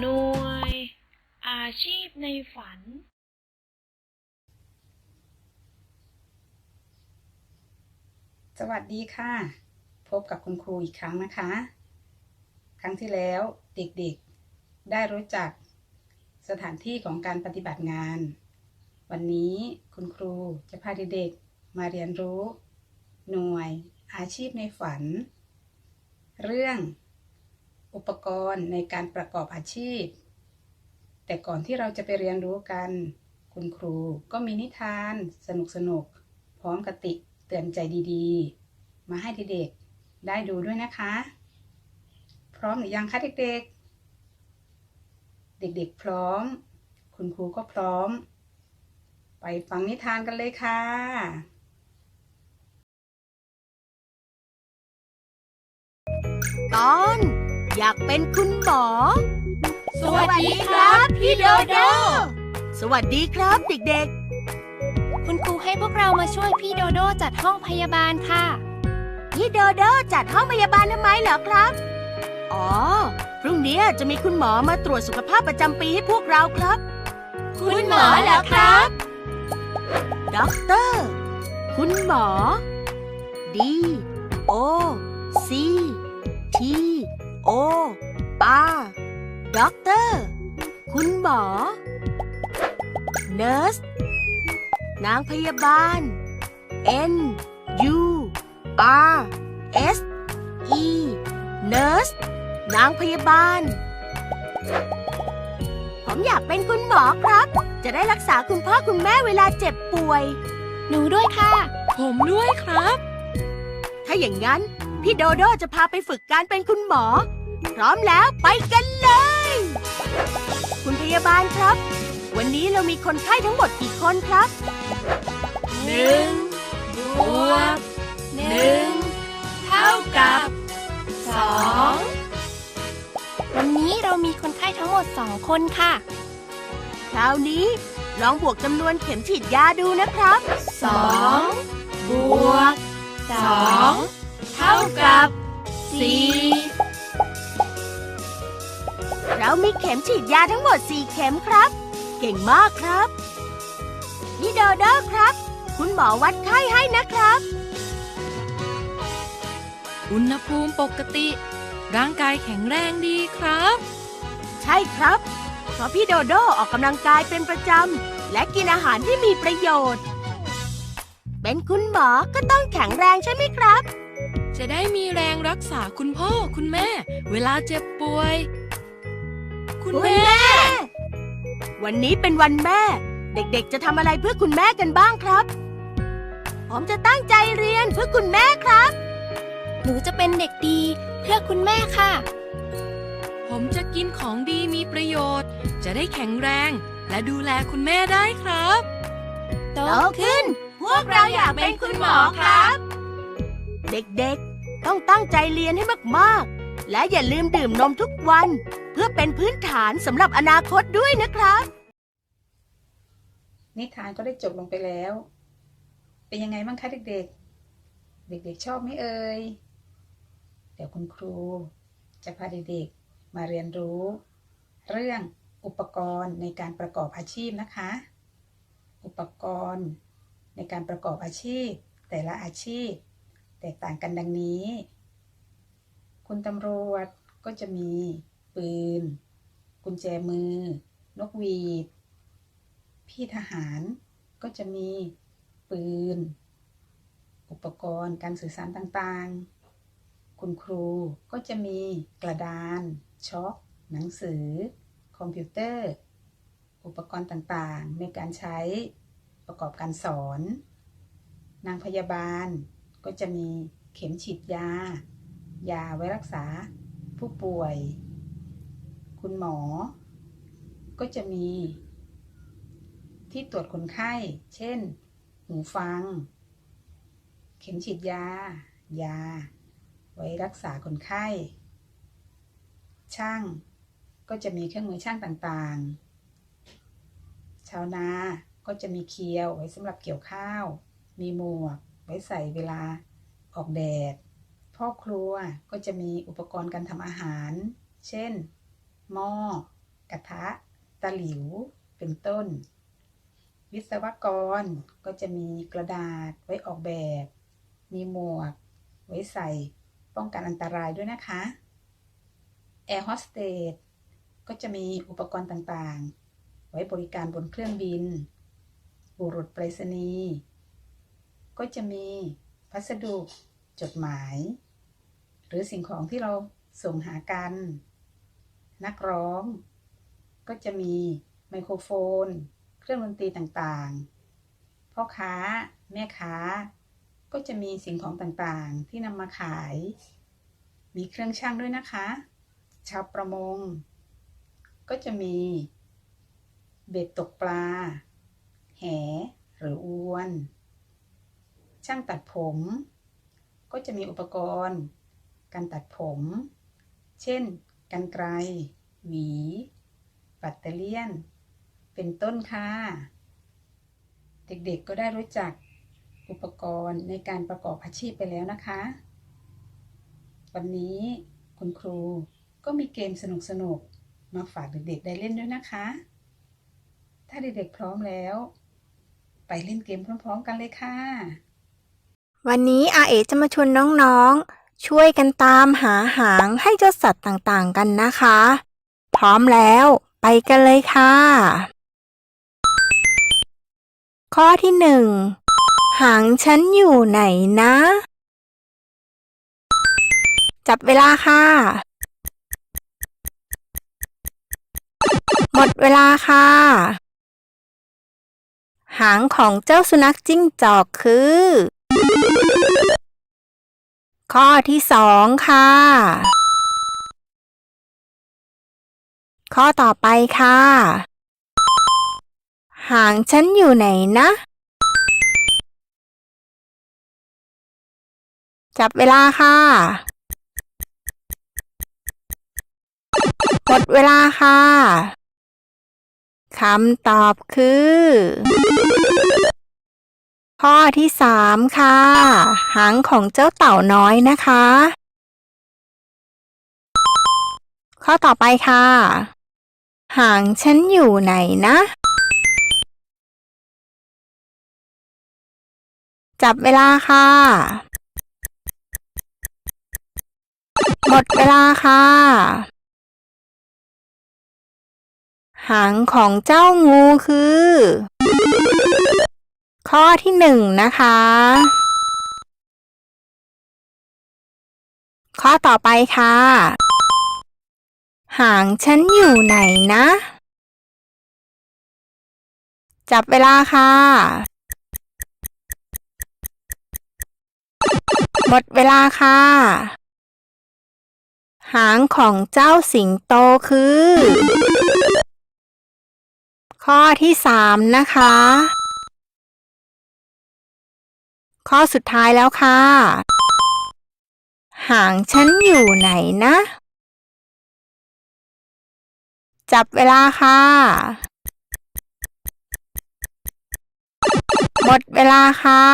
หน่วย อาชีพในฝัน สวัสดีค่ะ พบกับคุณครูอีกครั้งนะคะ ครั้งที่แล้วเด็กๆ ได้รู้จักสถานที่ของการปฏิบัติงาน วันนี้คุณครูจะพาเด็กๆมาเรียนรู้ หน่วย อาชีพในฝัน เรื่อง อุปกรณ์ในการประกอบอาชีพ แต่ก่อนที่เราจะไปเรียนรู้กัน คุณครูก็มีนิทานสนุกๆพร้อมกติเตือนใจดีๆ มาให้เด็กๆได้ดูด้วยนะคะ พร้อมหรือยังคะเด็กๆ เด็กๆพร้อม คุณครูก็พร้อม ไปฟังนิทานกันเลยค่ะตอน อยากเป็นคุณหมอ สวัสดีครับพี่โดโด สวัสดีครับเด็กคุณครูให้พวกเรามาช่วยพี่โดโดจัดห้องพยาบาลค่ะๆพี่โดโดจัดห้องพยาบาลทำไมเหรอครับ อ๋อ พรุ่งนี้จะมีคุณหมอมาตรวจสุขภาพประจำปีให้พวกเราครับ คุณหมอเหรอครับด็อกเตอร์ คุณหมอ D O C T O ปาด็อกเตอร์ คุณหมอ เนอร์ส นางพยาบาล N U R S E เนอร์ส นางพยาบาล ผมอยากเป็นคุณหมอครับ จะได้รักษาคุณพ่อคุณแม่เวลาเจ็บป่วย หนูด้วยค่ะ ผมด้วยครับ ถ้าอย่างนั้น พี่โดโดจะพาไปฝึกการเป็นคุณหมอ พร้อมแล้วไปกันเลย คุณพยาบาลครับ วันนี้เรามีคนไข้ทั้งหมดกี่คนครับหนึ่งบวกหนึ่งเท่ากับสองวันนี้เรามีคนไข้ทั้งหมดสองคนค่ะ คราวนี้ลองบวกจำนวนเข็มฉีดยาดูนะครับสองบวกสอง เท่ากับสี่เรามีเข็มฉีดยาทั้งหมด 4 เข็มครับ เก่งมากครับพี่โดโดครับ คุณหมอวัดไข้ให้นะครับ อุณหภูมิปกติ ร่างกายแข็งแรงดีครับ ใช่ครับ เพราะพี่โดโดออกกำลังกายเป็นประจำ และกินอาหารที่มีประโยชน์ เป็นคุณหมอก็ต้องแข็งแรงใช่ไหมครับ จะได้มีแรงรักษาคุณพ่อคุณแม่ เวลาเจ็บป่วย คุณคุณแม่แม่ วันนี้เป็นวันแม่ เด็กๆ จะทำอะไรเพื่อคุณแม่กันบ้างครับผมจะตั้งใจเรียนเพื่อคุณแม่ครับ หนูจะเป็นเด็กดีเพื่อคุณแม่ค่ะ ผมจะกินของดีมีประโยชน์ จะได้แข็งแรง และดูแลคุณแม่ได้ครับโตโตขึ้น พวกเราอยากเป็นคุณหมอครับ เด็กๆ ต้องตั้งใจเรียนให้มากๆ และอย่าลืมดื่มนมทุกวัน เพื่อเป็นพื้นฐานสำหรับอนาคตด้วยนะครับ นิทานก็ได้จบลงไปแล้ว เป็นยังไงบ้างคะเด็กๆ เด็กๆชอบไหมเอ่ยเดี๋ยวคุณครูจะพาเด็กๆมาเรียนรู้ เรื่องอุปกรณ์ในการประกอบอาชีพนะคะ อุปกรณ์ในการประกอบอาชีพ แต่ละอาชีพ แตกต่างกันดังนี้ คุณตำรวจก็จะมีปืน กุญแจมือ นกหวีด พี่ทหารก็จะมีปืน อุปกรณ์การสื่อสารต่างๆ คุณครูก็จะมีกระดานช็อคหนังสือ คอมพิวเตอร์ อุปกรณ์ต่างๆ ในการใช้ประกอบการสอน นางพยาบาล ก็จะมีเข็มฉีดยา ยาไว้รักษาผู้ป่วย คุณหมอ ก็จะมี ที่ตรวจคนไข้ เช่น หูฟัง เข็มฉีดยา ยา ไว้รักษาคนไข้ ช่าง ก็จะมีเครื่องมือช่างต่างๆ ชาวนา ก็จะมีเคียวไว้สำหรับเกี่ยวข้าว มีหมวก ไว้ใส่เวลาออกแดดพ่อครัวก็จะมีอุปกรณ์การทำอาหาร เช่น หม้อ กระทะ ตะหลิว เป็นต้น วิศวกรก็จะมีกระดาษไว้ออกแบบ มีหมวก ไว้ใส่ป้องกันอันตรายด้วยนะคะ แอร์โฮสเตสก็จะมีอุปกรณ์ต่างๆ ไว้บริการบนเครื่องบิน บุรุษไปรษณีย์ ก็จะมีพัสดุจดหมาย หรือสิ่งของที่เราส่งหากัน นักร้อง ก็จะมีไมโครโฟน เครื่องดนตรีต่างๆ พ่อค้า แม่ค้า ก็จะมีสิ่งของต่างๆ ที่นำมาขาย มีเครื่องช่างด้วยนะคะ ชาวประมง ก็จะมี เบ็ดตกปลา แห หรืออวน ช่างตัดผม ก็จะมีอุปกรณ์ การตัดผม เช่นกรรไกรหวี ปัตเตอร์เลียน เป็นต้นค่ะ เด็กๆก็ได้รู้จักอุปกรณ์ในการประกอบอาชีพไปแล้วนะคะ วันนี้คุณครูก็มีเกมสนุกๆ มาฝากเด็กๆได้เล่นด้วยนะคะ ถ้าเด็กๆพร้อมแล้ว ไปเล่นเกมพร้อมๆกันเลยค่ะ วันนี้อาเอ๋จะมาชวนน้องๆ ช่วยกันตามหาหางให้เจ้าสัตว์ต่างๆกันนะคะ พร้อมแล้วไปกันเลยค่ะ ข้อที่หนึ่งหางฉันอยู่ไหนนะ จับเวลาค่ะ หมดเวลาค่ะ หางของเจ้าสุนัขจิ้งจอกคือ ข้อที่สองค่ะ ข้อต่อไปค่ะ หางฉันอยู่ไหนนะ จับเวลาค่ะ หมดเวลาค่ะ คำตอบคือ ข้อที่สามค่ะ หางของเจ้าเต่าน้อยนะคะ ข้อต่อไปค่ะ หางฉันอยู่ไหนนะ จับเวลาค่ะ หมดเวลาค่ะ หางของเจ้างูคือ ข้อที่หนึ่งนะคะ ข้อต่อไปค่ะ หางฉันอยู่ไหนนะ จับเวลาค่ะ หมดเวลาค่ะ หางของเจ้าสิงโตคือ ข้อที่สามนะคะ ข้อสุดท้ายแล้วค่ะ หางฉันอยู่ไหนนะ จับเวลาค่ะ หมดเวลาค่ะ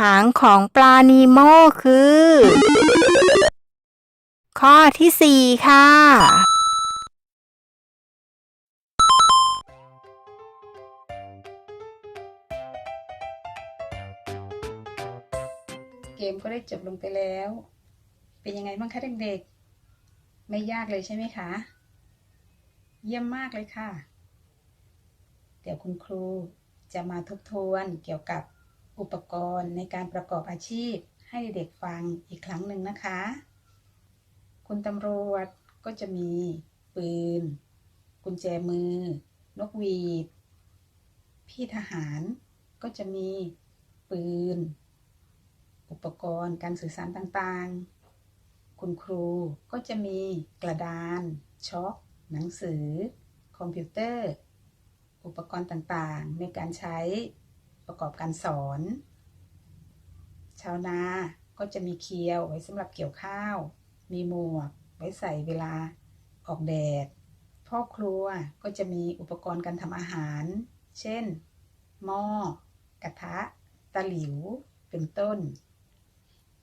หางของปลานีโมคือ ข้อที่สี่ค่ะ จบลงไปแล้ว เป็นยังไงบ้างคะเด็กๆ ไม่ยากเลยใช่ไหมคะ เยี่ยมมากเลยค่ะ เดี๋ยวคุณครูจะมาทบทวนเกี่ยวกับอุปกรณ์ในการประกอบอาชีพให้เด็กฟังอีกครั้งหนึ่งนะคะ คุณตำรวจก็จะมีปืน กุญแจมือ นกหวีด พี่ทหารก็จะมีปืน อุปกรณ์การสื่อสารต่างๆ คุณครูก็จะมีกระดานช็อคหนังสือ คอมพิวเตอร์ อุปกรณ์ต่างๆ ในการใช้ประกอบการสอน ชาวนาก็จะมีเคียวไว้สำหรับเกี่ยวข้าว มีหมวกไว้ใส่เวลาออกแดด พ่อครัวก็จะมีอุปกรณ์การทำอาหาร เช่น หม้อ กระทะ ตะหลิว เป็นต้น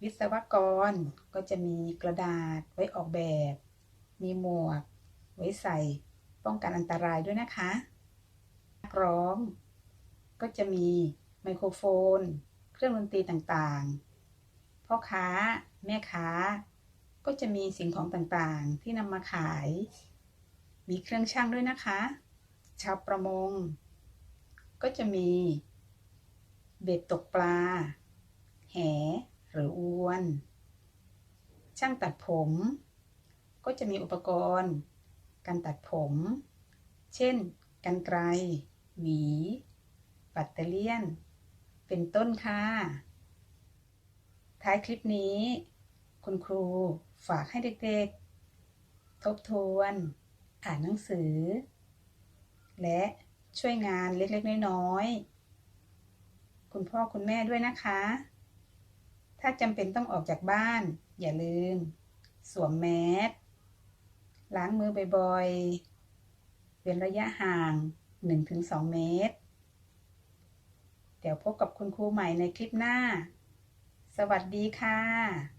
วิศวกรก็จะมีกระดาษไว้ออกแบบ มีหมวก ไว้ใส่ป้องกันอันตรายด้วยนะคะนักร้อง ก็จะมีไมโครโฟน เครื่องดนตรีต่างๆ พ่อค้า แม่ค้า ก็จะมีสิ่งของต่างๆ ที่นำมาขาย มีเครื่องช่างด้วยนะคะ ชาวประมง ก็จะมี เบ็ดตกปลา แห หรืออวน ช่างตัดผม ก็จะมีอุปกรณ์ การตัดผม เช่นกันไกร หวี ปัตเตเลียน เป็นต้นค่ะ ท้ายคลิปนี้ คุณครูฝากให้เด็กๆ ทบทวน อ่านหนังสือ และช่วยงานเล็กๆ น้อยๆ คุณพ่อคุณแม่ด้วยนะคะ ถ้าจำเป็นต้องออกจากบ้าน อย่าลืม สวมแมสล้างมือบ่อยๆ เว้นระยะห่าง 1-2 เมตร เดี๋ยวพบกับคุณครูใหม่ในคลิปหน้า สวัสดีค่ะ